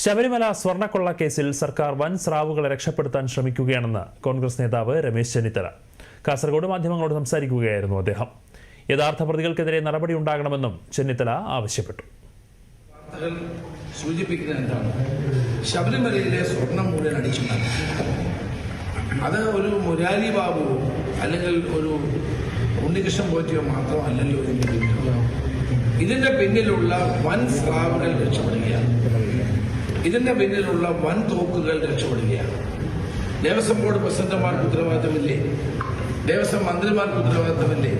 ശബരിമല സ്വർണക്കൊള്ള കേസിൽ സർക്കാർ വൻ സ്രാവുകളെ രക്ഷപ്പെടുത്താൻ ശ്രമിക്കുകയാണെന്ന് കോൺഗ്രസ് നേതാവ് രമേശ് ചെന്നിത്തല. കാസർഗോഡ് മാധ്യമങ്ങളോട് സംസാരിക്കുകയായിരുന്നു അദ്ദേഹം. യഥാർത്ഥ പ്രതികൾക്കെതിരെ നടപടി ഉണ്ടാകണമെന്നും ചെന്നിത്തല ആവശ്യപ്പെട്ടു. സൂചിപ്പിക്കുന്നത് എന്താണ്? ശബരിമലയിലെ സ്വർണം മുഴുവൻ അടിച്ചു മാറ്റി അത് ഒരു മുരാരി ബാബുവോ അല്ലെങ്കിൽ ഒരു ഉണ്ണികൃഷ്ണൻ പോറ്റിയോ മാത്രമല്ലല്ലോ ഇതിന്റെ പിന്നിലുള്ള വൻ സ്രാവുകൾ രക്ഷപ്പെടുകയാണ്. ഇതിന്റെ പിന്നിലുള്ള വൻ തോക്കുകൾ രക്ഷപ്പെടുകയാണ്. ദേവസ്വം ബോർഡ് പ്രസിഡന്റുമാർക്ക് ഉത്തരവാദിത്തമില്ലേ? ദേവസ്വം മന്ത്രിമാർക്ക് ഉത്തരവാദിത്തമില്ലേ?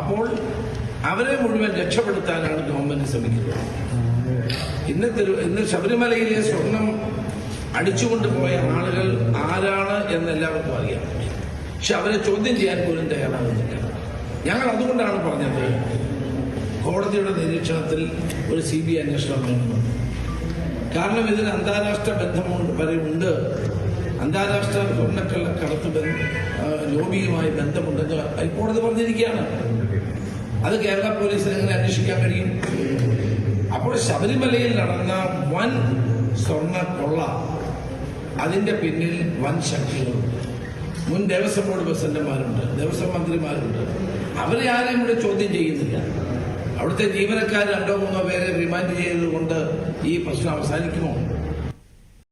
അപ്പോൾ അവരെ മുഴുവൻ രക്ഷപ്പെടുത്താനാണ് ഗവൺമെന്റ് ശ്രമിക്കുന്നത്. ഇന്ന് ഇന്ന് ശബരിമലയിലെ സ്വർണം അടിച്ചുകൊണ്ട് പോയ ആളുകൾ ആരാണ് എന്ന് എല്ലാവർക്കും അറിയാം. പക്ഷെ അവരെ ചോദ്യം ചെയ്യാൻ പോലും തയ്യാറാകുന്നില്ല. ഞങ്ങൾ അതുകൊണ്ടാണ് പറഞ്ഞത് കോടതിയുടെ നിരീക്ഷണത്തിൽ ഒരു സി ബി അന്വേഷണം വേണമെന്ന്. കാരണം ഇതിന് അന്താരാഷ്ട്ര ബന്ധമുണ്ട് വരെ ഉണ്ട്. അന്താരാഷ്ട്ര സ്വർണക്കള്ള കടത്ത് ലോബിയുമായി ബന്ധമുണ്ടെന്ന് ഹൈക്കോടതി പറഞ്ഞിരിക്കുകയാണ്. അത് കേരള പോലീസിന് എങ്ങനെ അന്വേഷിക്കാൻ കഴിയും? അപ്പോൾ ശബരിമലയിൽ നടന്ന വൻ സ്വർണ കൊള്ള അതിന്റെ പിന്നിൽ വൻ ശക്തികളുണ്ട് മുൻ ദേവസ്വം ബോർഡ് പ്രസിഡന്റുമാരുണ്ട് ദേവസ്വം മന്ത്രിമാരുണ്ട്. അവരെ ആരെയും ഇവിടെ ചോദ്യം ചെയ്യുന്നില്ല. അവിടുത്തെ ജീവനക്കാർ രണ്ടോ മൂന്നോ പേരെ റിമാൻഡ് ചെയ്തതുകൊണ്ട് ഈ പ്രശ്നം അവസാനിക്കുമോ